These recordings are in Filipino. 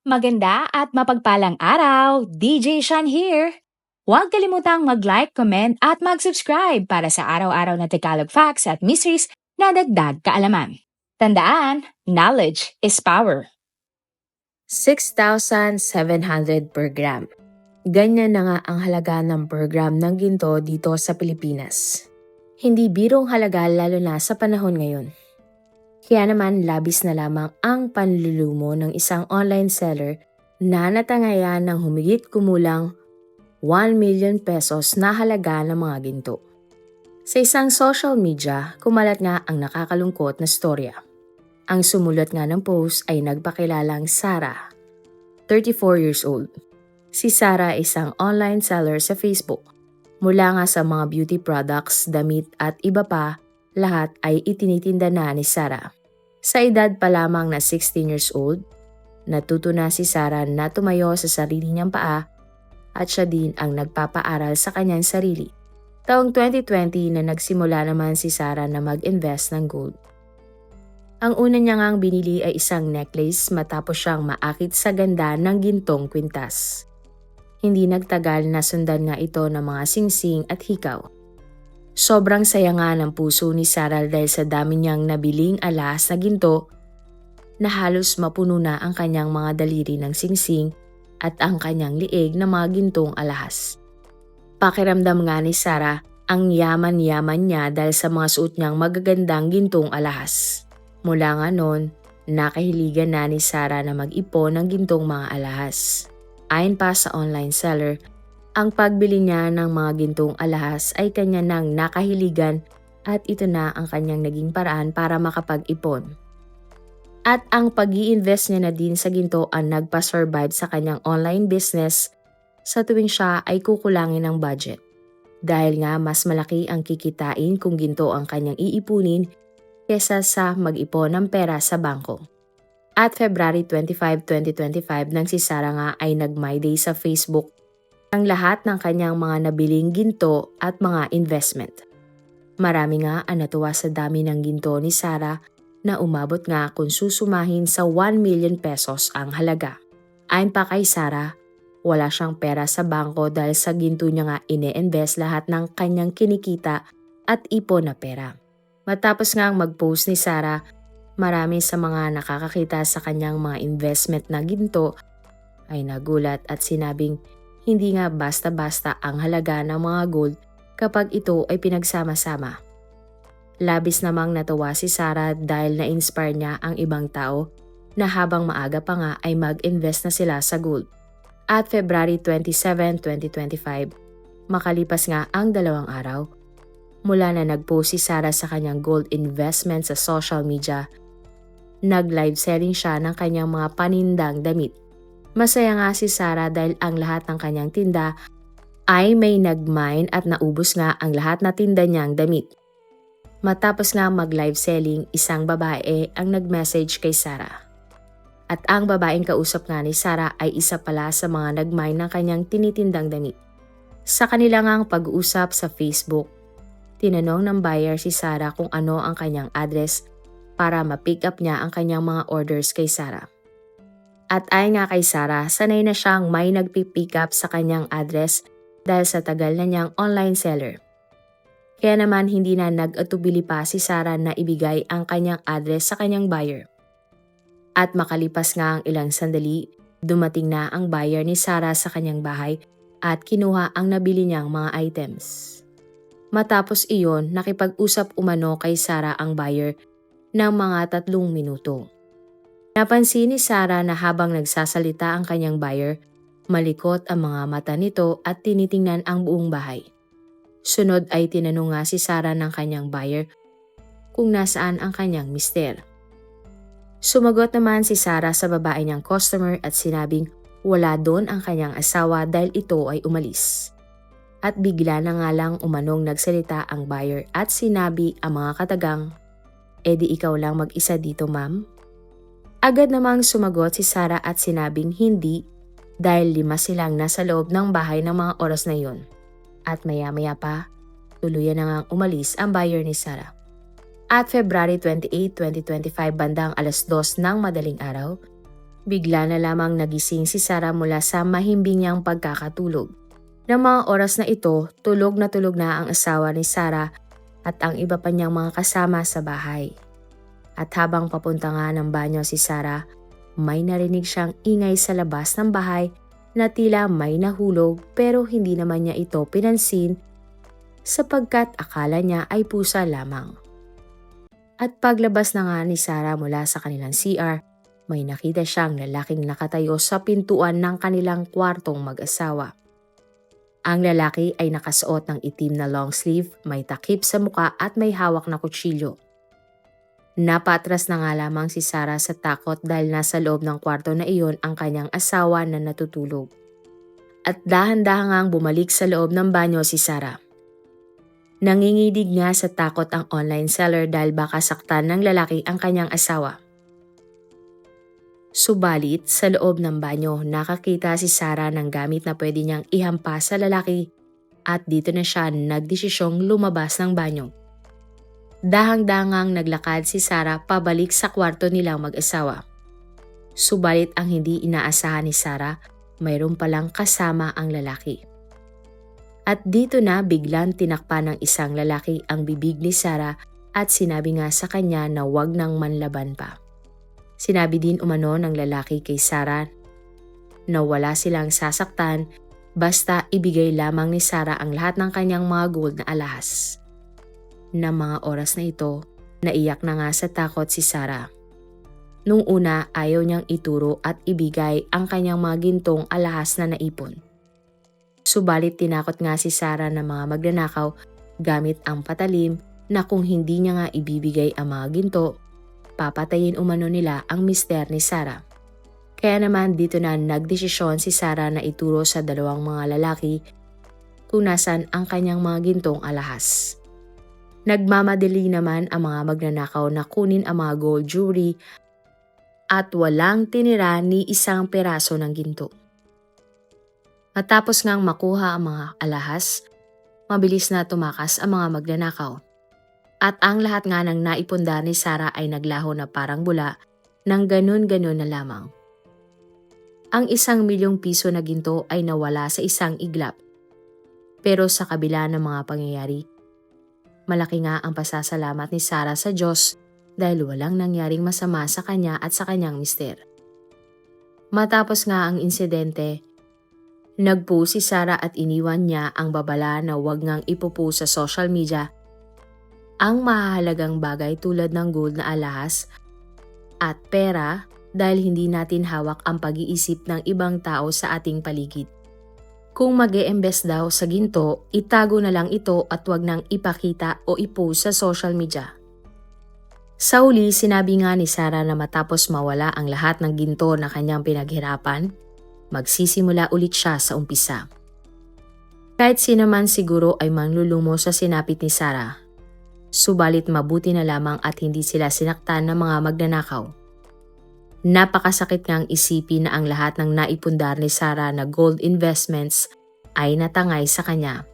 Maganda at mapagpalang araw, DJ Shan here. Huwag kalimutang mag-like, comment at mag-subscribe para sa araw-araw na Tagalog facts at mysteries na dagdag kaalaman. Tandaan, knowledge is power. 6,700 per gram. Ganyan na nga ang halaga ng per gram ng ginto dito sa Pilipinas. Hindi birong halaga lalo na sa panahon ngayon. Kaya naman labis na lamang ang panlulumo ng isang online seller na natangayan ng humigit kumulang 1 million pesos na halaga ng mga ginto. Sa isang social media, kumalat nga ang nakakalungkot na storya. Ang sumulat nga ng post ay nagpakilalang Sarah, 34 years old. Si Sarah ay isang online seller sa Facebook. Mula nga sa mga beauty products, damit at iba pa, lahat ay itinitinda na ni Sarah. Sa edad pa lamang na 16 years old, natuto na si Sarah na tumayo sa sarili niyang paa at siya din ang nagpapaaral sa kanyang sarili. Taong 2020 na nagsimula naman si Sarah na mag-invest ng gold. Ang una niya ngang binili ay isang necklace matapos siyang maakit sa ganda ng gintong kwintas. Hindi nagtagal na sundan nga ito ng mga singsing at hikaw. Sobrang saya nga ng puso ni Sarah dahil sa dami niyang nabiling alas na ginto na halos mapuno na ang kanyang mga daliri ng singsing at ang kanyang liig na mga gintong alahas. Pakiramdam nga ni Sarah ang yaman-yaman niya dahil sa mga suot niyang magagandang gintong alahas. Mula nga noon, nakahiligan na ni Sarah na mag-ipon ng gintong mga alahas. Ayon pa sa online seller, ang pagbili niya ng mga gintong alahas ay kanya nang nakahiligan at ito na ang kanyang naging paraan para makapag-ipon. At ang pag invest niya na din sa ginto ang nagpa-survive sa kanyang online business sa tuwing siya ay kukulangin ng budget. Dahil nga mas malaki ang kikitain kung ginto ang kanyang iipunin kesa sa mag-ipon ng pera sa bangko. At February 25, 2025 nang si Sarah nga ay nag-My Day sa Facebook ang lahat ng kanyang mga nabiling ginto at mga investment. Marami nga ang natuwa sa dami ng ginto ni Sarah na umabot nga kung susumahin sa 1 million pesos ang halaga. Ayon pa kay Sarah, wala siyang pera sa bangko dahil sa ginto niya nga ine-invest lahat ng kanyang kinikita at ipon na pera. Matapos nga ang mag-post ni Sarah, marami sa mga nakakakita sa kanyang mga investment na ginto ay nagulat at sinabing hindi nga basta-basta ang halaga ng mga gold kapag ito ay pinagsama-sama. Labis namang natuwa si Sarah dahil na-inspire niya ang ibang tao na habang maaga pa nga ay mag-invest na sila sa gold. At February 27, 2025, makalipas nga ang dalawang araw, Mula na nag-post si Sarah sa kanyang gold investment sa social media, nag-live selling siya ng kanyang mga panindang damit. Masaya nga si Sarah dahil ang lahat ng kanyang tinda ay may nag-mine at naubos nga ang lahat na tinda niyang damit. Matapos nga mag-live selling, isang babae ang nag-message kay Sarah. At ang babaeng kausap nga ni Sarah ay isa pala sa mga nag-mine ng kanyang tinitindang damit. Sa kanilang ang pag-uusap sa Facebook, Tinanong ng buyer si Sarah kung ano ang kanyang address para ma-pick up niya ang kanyang mga orders kay Sarah. At ay nga kay Sarah, sanay na siyang may nagpipick up sa kanyang address dahil sa tagal na niyang online seller. Kaya naman hindi na nag-atubili pa si Sarah na ibigay ang kanyang address sa kanyang buyer. At makalipas nga ang ilang sandali, dumating na ang buyer ni Sarah sa kanyang bahay at kinuha ang nabili niyang mga items. Matapos iyon, nakipag-usap umano kay Sarah ang buyer ng mga tatlong minuto. Napansin ni Sarah na habang nagsasalita ang kanyang buyer, malikot ang mga mata nito at tinitingnan ang buong bahay. Sunod ay tinanong nga si Sarah ng kanyang buyer kung nasaan ang kanyang mister. Sumagot naman si Sarah sa babae niyang customer at sinabing wala doon ang kanyang asawa dahil ito ay umalis at bigla na nga lang umanong nagsalita ang buyer at sinabi ang mga katagang, edi ikaw lang mag-isa dito ma'am? Agad namang sumagot si Sarah at sinabing hindi dahil lima silang nasa loob ng bahay ng mga oras na yun. At maya-maya pa, tuluyan na ngang umalis ang buyer ni Sarah. At February 28, 2025 bandang alas 2 ng madaling araw, Bigla na lamang nagising si Sarah mula sa mahimbing niyang pagkakatulog. Ng mga oras na ito, tulog na tulog na ang asawa ni Sarah at ang iba pa niyang mga kasama sa bahay. At habang papunta nga ng banyo si Sarah, may narinig siyang ingay sa labas ng bahay na tila may nahulog pero hindi naman niya ito pinansin sapagkat akala niya ay pusa lamang. At paglabas na nga ni Sarah mula sa kanilang CR, may nakita siyang lalaking nakatayo sa pintuan ng kanilang kwartong mag-asawa. Ang lalaki ay nakasuot ng itim na long sleeve, may takip sa muka at may hawak na kutsilyo. Napatras na nga lamang si Sarah sa takot dahil nasa loob ng kwarto na iyon ang kanyang asawa na natutulog. At dahan-dahangang bumalik sa loob ng banyo si Sarah. Nangingidig nga sa takot ang online seller dahil baka saktan ng lalaki ang kanyang asawa. Subalit, sa loob ng banyo, nakakita si Sarah ng gamit na pwede niyang ihampas sa lalaki at dito na siya nagdesisyong lumabas ng banyo. Dahang-dangang naglakad si Sarah pabalik sa kwarto nilang mag-asawa. Subalit ang hindi inaasahan ni Sarah, mayroon palang kasama ang lalaki. At dito na biglang tinakpan ng isang lalaki ang bibig ni Sarah at sinabi nga sa kanya na wag nang manlaban pa. Sinabi din umano ng lalaki kay Sarah na wala silang sasaktan basta ibigay lamang ni Sarah ang lahat ng kanyang mga gold na alahas. Na mga oras na ito, naiyak na nga sa takot si Sarah. Nung una ayaw niyang ituro at ibigay ang kanyang mga gintong alahas na naipon. Subalit tinakot nga si Sarah na mga magnanakaw gamit ang patalim na kung hindi niya nga ibibigay ang mga ginto, papatayin umano nila ang mister ni Sarah. Kaya naman dito na nagdesisyon si Sarah na ituro sa dalawang mga lalaki kung nasan ang kanyang mga gintong alahas. Nagmamadali naman ang mga magnanakaw na kunin ang mga gold jewelry at walang tinira ni isang peraso ng ginto. Matapos ngang makuha ang mga alahas, mabilis na tumakas ang mga magnanakaw. At ang lahat nga ng naipunda ni Sarah ay naglaho na parang bula nang ganun-ganun na lamang. Ang isang milyong piso na ginto ay nawala sa isang iglap. Pero sa kabila ng mga pangyayari, malaki nga ang pasasalamat ni Sarah sa Diyos dahil walang nangyaring masama sa kanya at sa kanyang mister. Matapos nga ang insidente, nagpo si Sarah at iniwan niya ang babala na wag ngang ipupo sa social media ang mahalagang bagay tulad ng gold na alahas at pera dahil hindi natin hawak ang pag-iisip ng ibang tao sa ating paligid. Kung mag -e daw sa ginto, itago na lang ito at wag nang ipakita o ipost sa social media. Sa uli, sinabi nga ni Sarah na matapos mawala ang lahat ng ginto na kanyang pinaghirapan, magsisimula ulit siya sa umpisa. Kahit sino man siguro ay manlulumo sa sinapit ni Sarah, subalit mabuti na lamang at hindi sila sinaktan ng mga magnanakaw. Napakasakit ngang isipin na ang lahat ng naipundar ni Sarah na gold investments ay natangay sa kanya.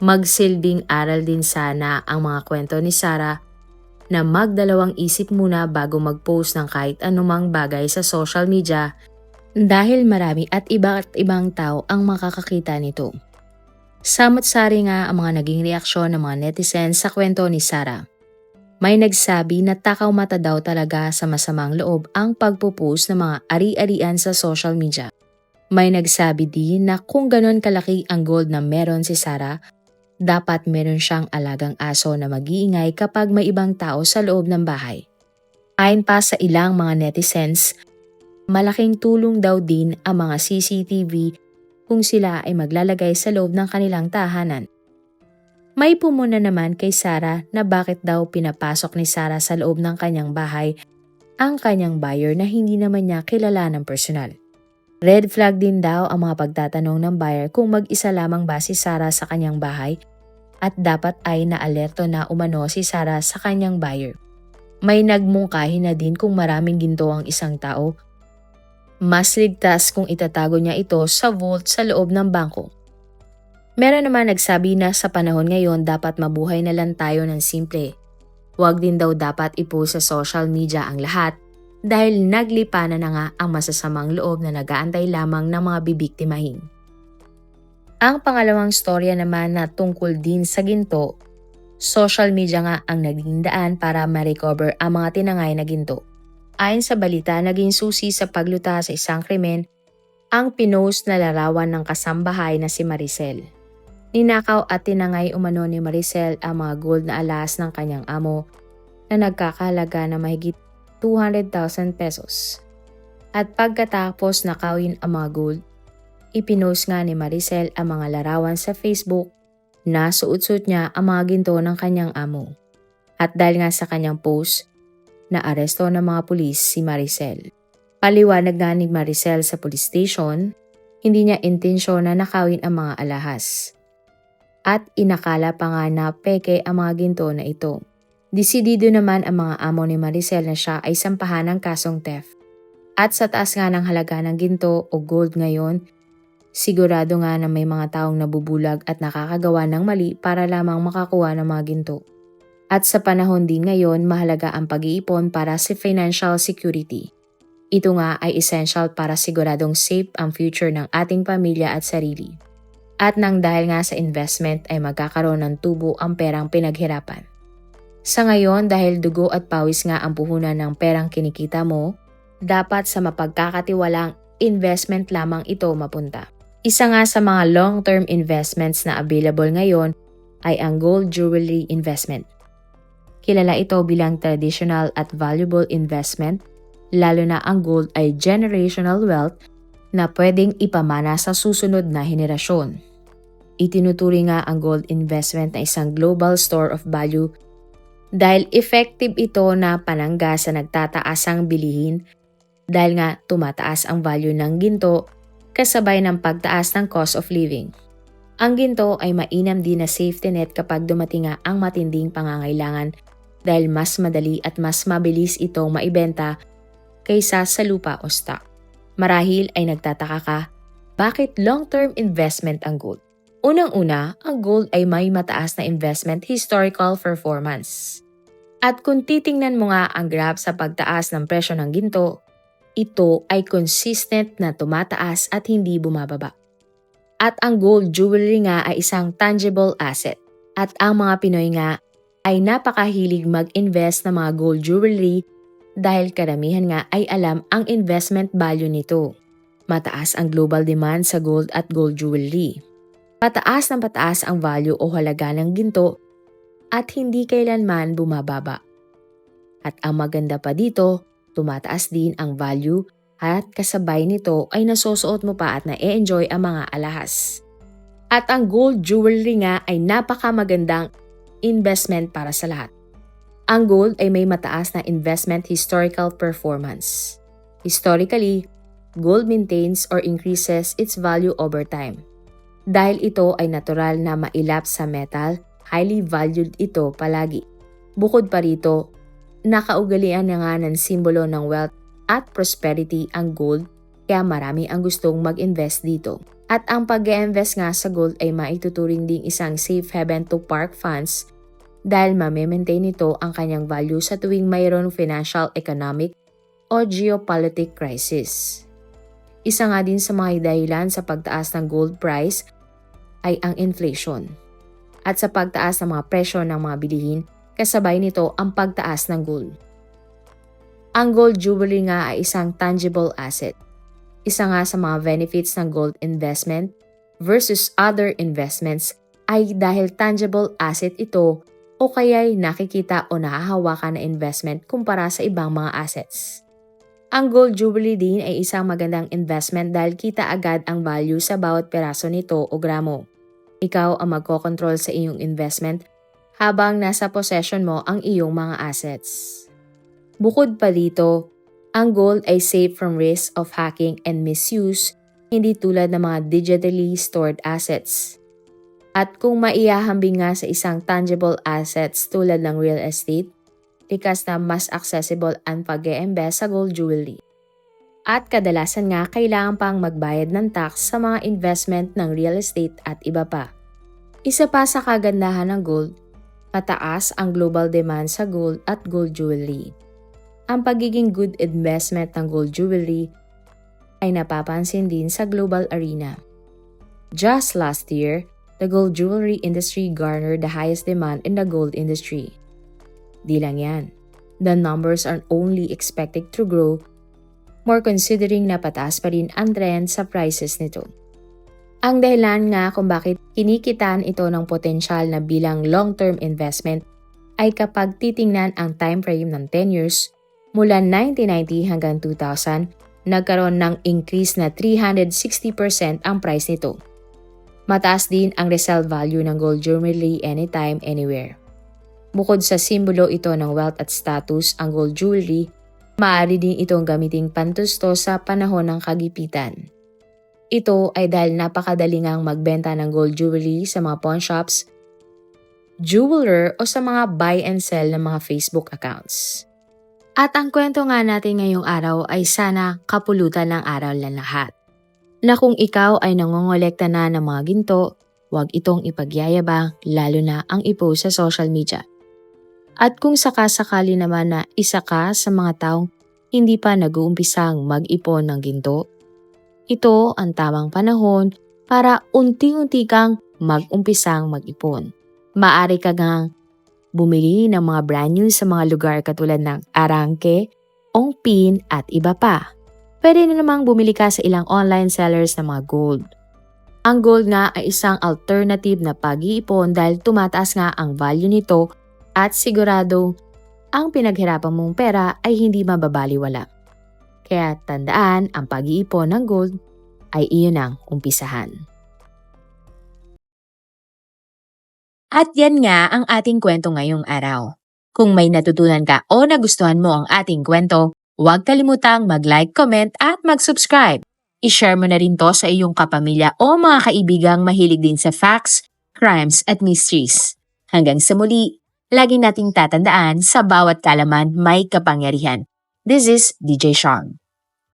Magsilbing aral din sana ang mga kwento ni Sarah na magdalawang isip muna bago mag-post ng kahit anumang bagay sa social media dahil marami at iba't ibang tao ang makakakita nito. Samot-sari nga ang mga naging reaksyon ng mga netizens sa kwento ni Sarah. May nagsabi na takaw mata daw talaga sa masamang loob ang pagpupost ng mga ari-arian sa social media. May nagsabi din na kung ganon kalaki ang gold na meron si Sarah, dapat meron siyang alagang aso na mag-iingay kapag may ibang tao sa loob ng bahay. Ayon pa sa ilang mga netizens, malaking tulong daw din ang mga CCTV kung sila ay maglalagay sa loob ng kanilang tahanan. May pumuna naman kay Sarah na bakit daw pinapasok ni Sarah sa loob ng kanyang bahay ang kanyang buyer na hindi naman niya kilala ng personal. Red flag din daw ang mga pagtatanong ng buyer kung mag-isa lamang ba si Sarah sa kanyang bahay at dapat ay naalerto na umano si Sarah sa kanyang buyer. May nagmungkahi na din kung maraming ginto ang isang tao mas ligtas kung itatago niya ito sa vault sa loob ng bangko. Meron naman nagsabi na sa panahon ngayon dapat mabuhay na lang tayo ng simple. Huwag din daw dapat ipost sa social media ang lahat dahil naglipanan na nga ang masasamang loob na nagaantay lamang ng mga bibiktimahin. Ang pangalawang storya naman na tungkol din sa ginto, social media nga ang naging daan para ma-recover ang mga tinangay na ginto. Ayon sa balita, naging susi sa pagluta sa isang krimen ang pinost na larawan ng kasambahay na si Maricel. Ninakaw at tinangay umano ni Maricel ang mga gold na alas ng kanyang amo na nagkakalaga na mahigit 200,000 pesos. At pagkatapos nakawin ang mga gold, ipinost nga ni Maricel ang mga larawan sa Facebook na suot-suot niya ang mga ginto ng kanyang amo. At dahil nga sa kanyang post, naaresto ng mga pulis si Maricel. Paliwanag nga ni Maricel sa police station, hindi niya intensyon na nakawin ang mga alahas. At inakala pa nga na peke ang mga ginto na ito. Desidido naman ang mga amo ni Maricel na siya ay sampahan ng kasong theft. At sa taas nga ng halaga ng ginto o gold ngayon, sigurado nga na may mga taong nabubulag at nakakagawa ng mali para lamang makakuha ng mga ginto. At sa panahon din ngayon, mahalaga ang pag-iipon para sa financial security. Ito nga ay essential para siguradong safe ang future ng ating pamilya at sarili. At nang dahil nga sa investment ay magkakaroon ng tubo ang perang pinaghirapan. Sa ngayon dahil dugo at pawis nga ang puhunan ng perang kinikita mo, dapat sa mapagkakatiwalang investment lamang ito mapunta. Isa nga sa mga long-term investments na available ngayon ay ang gold jewelry investment. Kilala ito bilang traditional at valuable investment lalo na ang gold ay generational wealth na pwedeng ipamana sa susunod na henerasyon. Itinuturing nga ang gold investment na isang global store of value dahil effective ito na panangga sa nagtataasang bilihin dahil nga tumataas ang value ng ginto kasabay ng pagtaas ng cost of living. Ang ginto ay mainam din na safety net kapag dumating nga ang matinding pangangailangan dahil mas madali at mas mabilis itong maibenta kaysa sa lupa o stock. Marahil ay nagtataka ka, bakit long-term investment ang gold? Unang-una, ang gold ay may mataas na investment historical performance. At kung titingnan mo nga ang graph sa pagtaas ng presyo ng ginto, ito ay consistent na tumataas at hindi bumababa. At ang gold jewelry nga ay isang tangible asset. At ang mga Pinoy nga ay napakahilig mag-invest ng mga gold jewelry dahil karamihan nga ay alam ang investment value nito. Mataas ang global demand sa gold at gold jewelry. Pataas ng pataas ang value o halaga ng ginto at hindi kailanman bumababa. At ang maganda pa dito, tumataas din ang value at kasabay nito ay nasusuot mo pa at na-enjoy ang mga alahas. At ang gold jewelry nga ay napakamagandang investment para sa lahat. Ang gold ay may mataas na investment historical performance. Historically, gold maintains or increases its value over time. Dahil ito ay natural na mailap sa metal, highly valued ito palagi. Bukod pa rito, nakaugalian na nga ng simbolo ng wealth at prosperity ang gold kaya marami ang gustong mag-invest dito. At ang pag invest nga sa gold ay maituturing ding isang safe haven to park funds dahil mame-maintain nito ang kanyang value sa tuwing mayroong financial, economic, o geopolitic crisis. Isa nga din sa mga dahilan sa pagtaas ng gold price ay ang inflation. At sa pagtaas ng mga presyo ng mga bilihin, kasabay nito ang pagtaas ng gold. Ang gold jewelry nga ay isang tangible asset. Isa nga sa mga benefits ng gold investment versus other investments ay dahil tangible asset ito o kaya'y nakikita o nahahawakan na investment kumpara sa ibang mga assets. Ang gold jewelry din ay isang magandang investment dahil kita agad ang value sa bawat peraso nito o gramo. Ikaw ang magkocontrol sa iyong investment habang nasa possession mo ang iyong mga assets. Bukod pa dito, ang gold ay safe from risk of hacking and misuse, hindi tulad ng mga digitally stored assets. At kung maiyahambing nga sa isang tangible assets tulad ng real estate, likas na mas accessible ang pag invest sa gold jewelry. At kadalasan nga kailangan pang magbayad ng tax sa mga investment ng real estate at iba pa. Isa pa sa kagandahan ng gold, mataas ang global demand sa gold at gold jewelry. ang pagiging good investment ng gold jewelry ay napapansin din sa global arena. Just last year, the gold jewelry industry garnered the highest demand in the gold industry. Di lang yan. The numbers are only expected to grow more considering na pataas pa rin ang trend sa prices nito. Ang dahilan nga kung bakit kinikitaan ito ng potensyal na bilang long-term investment ay kapag titingnan ang time frame ng 10 years mula 1990 hanggang 2000, nagkaroon ng increase na 360% ang price nito. Mataas din ang resale value ng gold jewelry anytime, anywhere. Bukod sa simbolo ito ng wealth at status, ang gold jewelry, maaari din itong gamiting pantusto sa panahon ng kagipitan. Ito ay dahil napakadali ngang magbenta ng gold jewelry sa mga pawn shops, jeweler o sa mga buy and sell ng mga Facebook accounts. At ang kwento nga natin ngayong araw ay sana kapulutan ng araw lang lahat. Na kung ikaw ay nangongolekta na ng mga ginto, huwag itong ipagyayabang lalo na ang ipost sa social media. At kung sakasakali naman na isa ka sa mga taong hindi pa nag-uumpisang mag-ipon ng ginto, ito ang tamang panahon para unti-unti kang mag-umpisang mag-ipon. Maari ka ngang bumili ng mga brand new sa mga lugar katulad ng Arangke, Ongpin at iba pa. Pwede na namang bumili ka sa ilang online sellers ng mga gold. Ang gold nga ay isang alternative na pag-iipon dahil tumataas nga ang value nito at sigurado ang pinaghirapan mong pera ay hindi mababaliwala. Kaya tandaan, ang pag-iipon ng gold ay iyon ang umpisahan. At yan nga ang ating kwento ngayong araw. Kung may natutunan ka o nagustuhan mo ang ating kwento, huwag kalimutang mag-like, comment at mag-subscribe. I-share mo na rin to sa iyong kapamilya o mga kaibigang mahilig din sa facts, crimes at mysteries. Hanggang sa muli, lagi nating tatandaan sa bawat kalaman may kapangyarihan. This is DJ Sean.